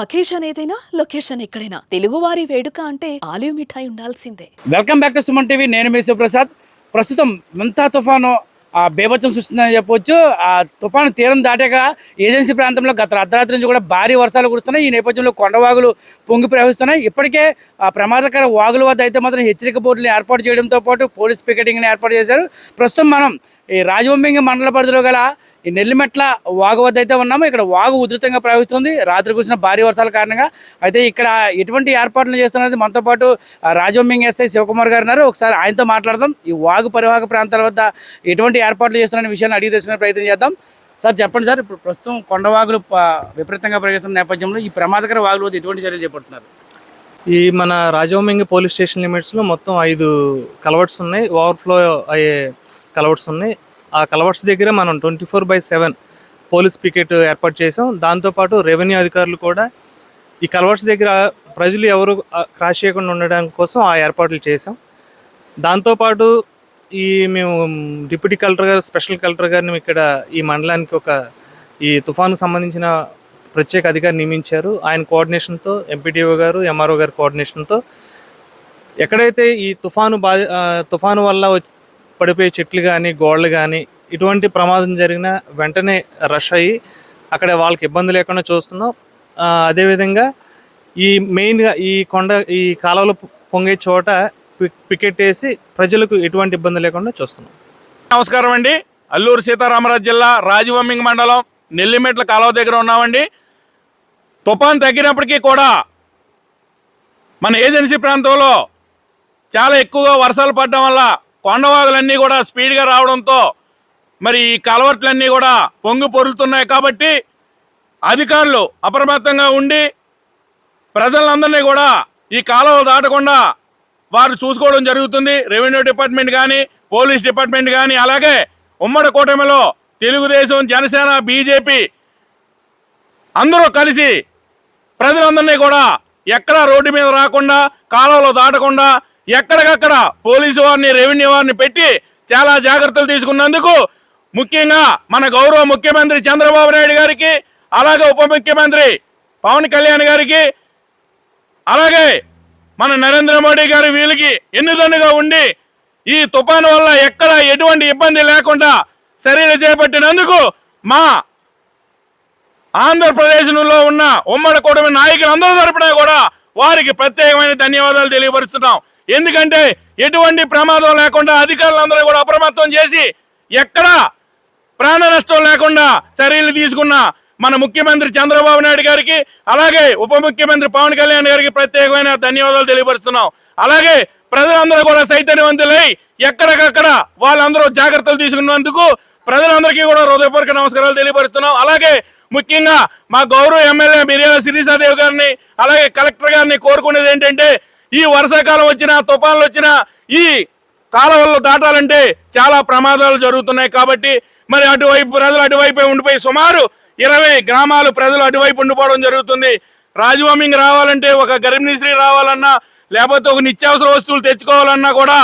Occasion ఏదైనా location ఎక్కడైనా. తెలుగువారి వేడుక అంటే ఆలివ్ మిఠాయి ఉండాల్సిందే. Welcome back to Suman TV. నేను మీ ప్రసాద్ ప్రస్తుతం మంతా తుఫాను ఆ బేభత్సం సృష్టిందని చెప్పొచ్చు. ఆ తుఫాను తీరం దాటాక ఏజెన్సీ ప్రాంతంలో గత అర్ధరాత్రి నుంచి కూడా భారీ వర్షాలు కురుస్తున్నాయి. ఈ నేపథ్యంలో కొండవాగులు పొంగి ప్రవహిస్తున్నాయి. ఇప్పటికే ఆ ప్రమాదకర వాగుల వద్ద అయితే మాత్రం హెచ్చరిక బోర్డులు ఏర్పాటు చేయడంతో పాటు పోలీస్ పికెటింగ్ని ఏర్పాటు చేశారు. ప్రస్తుతం మనం ఈ రాజవంబింగి మండల పరిధిలో గల ఈ నెల్లిమెట్ల వాగు వద్ద అయితే ఉన్నాము. ఇక్కడ వాగు ఉధృతంగా ప్రవహిస్తుంది. రాత్రి కురిసిన భారీ వర్షాల కారణంగా అయితే ఇక్కడ ఎటువంటి ఏర్పాట్లు చేస్తున్నది మనతో పాటు రాజోమింగ్ ఎస్ఐ శివకుమార్ గారు ఉన్నారు. ఒకసారి ఆయనతో మాట్లాడదాం. ఈ వాగు పరివాహక ప్రాంతాల వద్ద ఎటువంటి ఏర్పాట్లు చేస్తున్న విషయాన్ని అడిగి తెలుసుకునే ప్రయత్నం చేద్దాం. సార్ చెప్పండి సార్. ఇప్పుడు ప్రస్తుతం కొండవాగులు విపరీతంగా ప్రవేశిస్తున్న నేపథ్యంలో ఈ ప్రమాదకర వాగుల వద్ద ఎటువంటి చర్యలు చేపడుతున్నారు? ఈ మన రాజోమింగ్ పోలీస్ స్టేషన్ లిమిట్స్లో మొత్తం ఐదు కలవర్ట్స్ ఉన్నాయి. ఓవర్ఫ్లో అయ్యే కలవర్ట్స్ ఉన్నాయి. ఆ కలవర్స్ దగ్గర మనం twenty four by seven police picket ఏర్పాటు చేసాం దాంతోపాటు రెవెన్యూ అధికారులు కూడా ఈ కలవర్స్ దగ్గర ప్రజలు ఎవరు క్రాష్ చేయకుండా ఉండడం కోసం ఆ ఏర్పాట్లు చేసాం దాంతోపాటు ఈ మేము డిప్యూటీ కలెక్టర్ గారు స్పెషల్ కలెక్టర్ గారిని ఇక్కడ ఈ మండలానికి ఒక ఈ తుఫాను సంబంధించిన ప్రత్యేక అధికారి నియమించారు. ఆయన కోఆర్డినేషన్తో ఎంపీటీఓ గారు ఎంఆర్ఓ గారి కోఆర్డినేషన్తో ఎక్కడైతే ఈ తుఫాను బా తుఫాను వల్ల పడిపోయే చెట్లు కానీ గోడలు కానీ ఇటువంటి ప్రమాదం జరిగిన వెంటనే రష్ అయ్యి అక్కడ వాళ్ళకి ఇబ్బంది లేకుండా చూస్తున్నాం. అదేవిధంగా ఈ మెయిన్గా ఈ కొండ ఈ కాలువలు పొంగే చోట పికెట్ వేసి ప్రజలకు ఎటువంటి ఇబ్బంది లేకుండా చూస్తున్నాం. నమస్కారం అండి. అల్లూరు సీతారామరాజు జిల్లా రాజవమ్మింగ్ మండలం నెల్లిమెట్ల కాలువ దగ్గర ఉన్నామండి. తుఫాన్ తగ్గినప్పటికీ కూడా మన ఏజెన్సీ ప్రాంతంలో చాలా ఎక్కువగా వర్షాలు పడడం వల్ల కొండవాగులన్నీ కూడా స్పీడ్గా రావడంతో మరి ఈ కలవర్ట్లన్నీ కూడా పొంగి పొరులుతున్నాయి కాబట్టి అధికారులు అప్రమత్తంగా ఉండి ప్రజలందరినీ కూడా ఈ కాలువ దాటకుండా వారు చూసుకోవడం జరుగుతుంది. రెవెన్యూ డిపార్ట్మెంట్ కానీ పోలీస్ డిపార్ట్మెంట్ కానీ అలాగే ఉమ్మడి కూటమిలో తెలుగుదేశం జనసేన బీజేపీ అందరూ కలిసి ప్రజలందరినీ కూడా ఎక్కడా రోడ్డు మీద రాకుండా కాలువలో దాటకుండా ఎక్కడికక్కడ పోలీసు వారిని రెవెన్యూ వారిని పెట్టి చాలా జాగ్రత్తలు తీసుకున్నందుకు ముఖ్యంగా మన గౌరవ ముఖ్యమంత్రి చంద్రబాబు నాయుడు గారికి అలాగే ఉప ముఖ్యమంత్రి పవన్ కళ్యాణ్ గారికి అలాగే మన నరేంద్ర మోడీ గారి వీళ్ళకి ఎన్నుదన్నుగా ఉండి ఈ తుఫాను వల్ల ఎక్కడ ఎటువంటి ఇబ్బంది లేకుండా చర్యలు చేపట్టినందుకు మా ఆంధ్రప్రదేశ్లో ఉన్న ఉమ్మడి కూటమి నాయకులందరూ తరపున కూడా వారికి ప్రత్యేకమైన ధన్యవాదాలు తెలియపరుస్తున్నాం. ఎందుకంటే ఎటువంటి ప్రమాదం లేకుండా అధికారులందరూ కూడా అప్రమత్తం చేసి ఎక్కడా ప్రాణ నష్టం లేకుండా చర్యలు తీసుకున్న మన ముఖ్యమంత్రి చంద్రబాబు నాయుడు గారికి అలాగే ఉప ముఖ్యమంత్రి పవన్ కళ్యాణ్ గారికి ప్రత్యేకమైన ధన్యవాదాలు తెలియపరుస్తున్నాం. అలాగే ప్రజలందరూ కూడా చైతన్యవంతులై ఎక్కడికక్కడ వాళ్ళందరూ జాగ్రత్తలు తీసుకున్నందుకు ప్రజలందరికీ కూడా హృదయపూర్వక నమస్కారాలు తెలియపరుస్తున్నాం. అలాగే ముఖ్యంగా మా గౌరవ ఎమ్మెల్యే మిర్యాల శిరీషాదేవి గారిని అలాగే కలెక్టర్ గారిని కోరుకునేది ఏంటంటే ఈ వర్షాకాలం వచ్చిన తుఫాన్లు వచ్చిన ఈ కాలువల్లో దాటాలంటే చాలా ప్రమాదాలు జరుగుతున్నాయి కాబట్టి మరి అటువైపు ప్రజలు అటువైపే ఉండిపోయి సుమారు ఇరవై గ్రామాలు ప్రజలు అటువైపు ఉండిపోవడం జరుగుతుంది. రాజవామింగ్ రావాలంటే ఒక గర్భిణీశ్రీ రావాలన్నా లేకపోతే ఒక నిత్యావసర వస్తువులు తెచ్చుకోవాలన్నా కూడా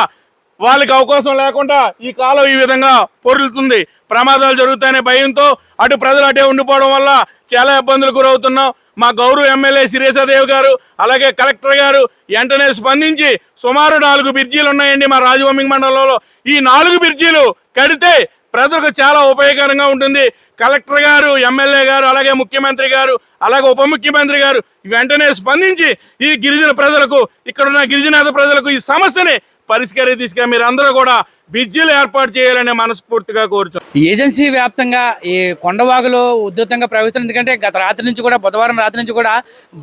వాళ్ళకి అవకాశం లేకుండా ఈ కాలం ఈ విధంగా పొరులుతుంది. ప్రమాదాలు జరుగుతాయనే భయంతో అటు ప్రజలు అటే ఉండిపోవడం వల్ల చాలా ఇబ్బందులు గురవుతున్నాం. మా గౌరవ ఎమ్మెల్యే శిరీషాదేవి గారు అలాగే కలెక్టర్ గారు వెంటనే స్పందించి సుమారు నాలుగు బ్రిడ్జీలు ఉన్నాయండి మా రాజవంశింగ్ మండలంలో. ఈ నాలుగు బ్రిడ్జీలు కడితే ప్రజలకు చాలా ఉపయోగకరంగా ఉంటుంది. కలెక్టర్ గారు ఎమ్మెల్యే గారు అలాగే ముఖ్యమంత్రి గారు అలాగే ఉప ముఖ్యమంత్రి గారు వెంటనే స్పందించి ఈ గిరిజన ప్రజలకు ఇక్కడ ఉన్న గిరిజనాథ ప్రజలకు ఈ సమస్యని పరిష్కారం తీసుకుని మీరు అందరూ కూడా బ్రిడ్జిలు ఏర్పాటు చేయాలని మనస్ఫూర్తిగా కోరుచు ఏజెన్సీ వ్యాప్తంగా ఈ కొండవాగులో ఉధృతంగా ప్రవహిస్తున్న ఎందుకంటే గత రాత్రి నుంచి కూడా బుధవారం రాత్రి నుంచి కూడా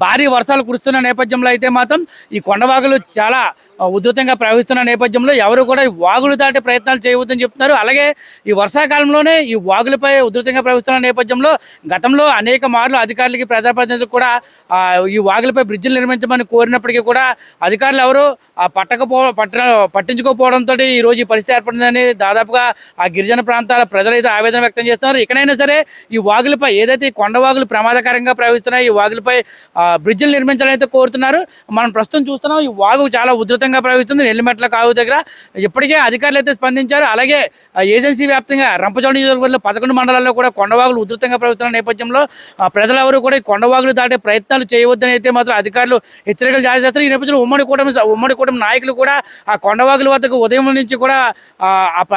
భారీ వర్షాలు కురుస్తున్న నేపథ్యంలో అయితే మాత్రం ఈ కొండవాగులు చాలా ఉధృతంగా ప్రవహిస్తున్న నేపథ్యంలో ఎవరు కూడా ఈ వాగులు దాటే ప్రయత్నాలు చేయవద్దని చెప్తున్నారు. అలాగే ఈ వర్షాకాలంలోనే ఈ వాగులపై ఉధృతంగా ప్రవహిస్తున్న నేపథ్యంలో గతంలో అనేక మార్లు అధికారులకి ప్రజాప్రతినిధులకు కూడా ఈ వాగులపై బ్రిడ్జిలు నిర్మించమని కోరినప్పటికీ కూడా అధికారులు ఎవరు పట్టకపో పట్ట పట్టించుకోకపోవడంతో ఈ రోజు ఈ పరిస్థితి ఏర్పడిందని దాదాపుగా ఆ గిరిజన ప్రాంతాల ప్రజలైతే ఆవేదన వ్యక్తం చేస్తున్నారు. ఎక్కడైనా సరే ఈ వాగులపై ఏదైతే కొండ వాగులు ప్రమాదకరంగా ప్రవహిస్తున్నాయి ఈ వాగులపై బ్రిడ్జిలు నిర్మించాలని అయితే కోరుతున్నారు. మనం ప్రస్తుతం చూస్తున్నాం ఈ వాగు చాలా ఉధృతంగా ప్రవహిస్తుంది. నెల్లిమెట్ల కాగు దగ్గర ఇప్పటికే అధికారులు అయితే స్పందించారు. అలాగే ఏజెన్సీ వ్యాప్తంగా రంపచోడ నియోజకవర్గంలో పదకొండు మండలాల్లో కూడా కొండవాగులు ఉధృతంగా ప్రవహిస్తున్న నేపథ్యంలో ప్రజలెవరూ కూడా ఈ కొండవాగులు దాటే ప్రయత్నాలు చేయవద్దని అయితే మాత్రం అధికారులు హెచ్చరికలు జారీ చేస్తారు ఈ నేపథ్యంలో ఉమ్మడి కూటమి ఉమ్మడి కూటమి నాయకులు కూడా ఆ కొండవాగుల వద్దకు ఉదయం నుంచి కూడా ఆ,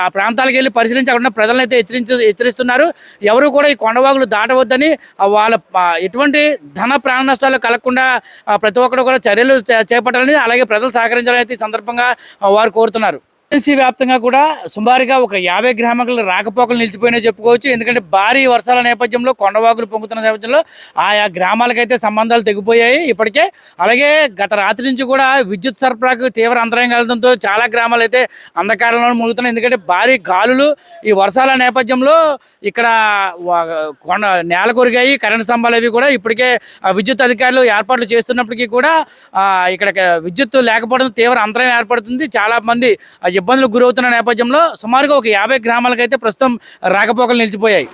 ప్రాంతాలకు వెళ్ళి పరిశీలించి అక్కడ ఉన్న ప్రజలను అయితే హెచ్చరించి హెచ్చరిస్తున్నారు. ఎవరు కూడా ఈ కొండవాగులు దాటవద్దని వాళ్ళ ఎటువంటి ధన ప్రాణ నష్టాలు కలగకుండా ప్రతి ఒక్కరు కూడా చర్యలు చేపట్టాలని అలాగే ప్రజలు సహకరించాలని అయితే ఈ సందర్భంగా వారు కోరుతున్నారు. ఏజెన్సీ వ్యాప్తంగా కూడా సుమారుగా ఒక యాభై గ్రామాలు రాకపోకలు నిలిచిపోయినా చెప్పుకోవచ్చు. ఎందుకంటే భారీ వర్షాల నేపథ్యంలో కొండవాగులు పొంగుతున్న నేపథ్యంలో ఆయా గ్రామాలకైతే సంబంధాలు తెగిపోయాయి ఇప్పటికే. అలాగే గత రాత్రి నుంచి కూడా విద్యుత్ సరఫరాకు తీవ్ర అంతరాయం కలగడంతో చాలా గ్రామాలు అయితే అంధకారంలో మునుగుతున్నాయి. ఎందుకంటే భారీ గాలులు ఈ వర్షాల నేపథ్యంలో ఇక్కడ కొండ నేల కొరిగాయి కరెంట్ స్తంభాలు అవి కూడా ఇప్పటికే ఆ విద్యుత్ అధికారులు ఏర్పాట్లు చేస్తున్నప్పటికీ కూడా ఇక్కడ విద్యుత్ లేకపోవడం తీవ్ర అంతరాయం ఏర్పడుతుంది. చాలా మంది ఇబ్బందులకు గురవుతున్న నేపథ్యంలో సుమారుగా ఒక యాభై గ్రామాలకైతే ప్రస్తుతం రాకపోకలు నిలిచిపోయాయి.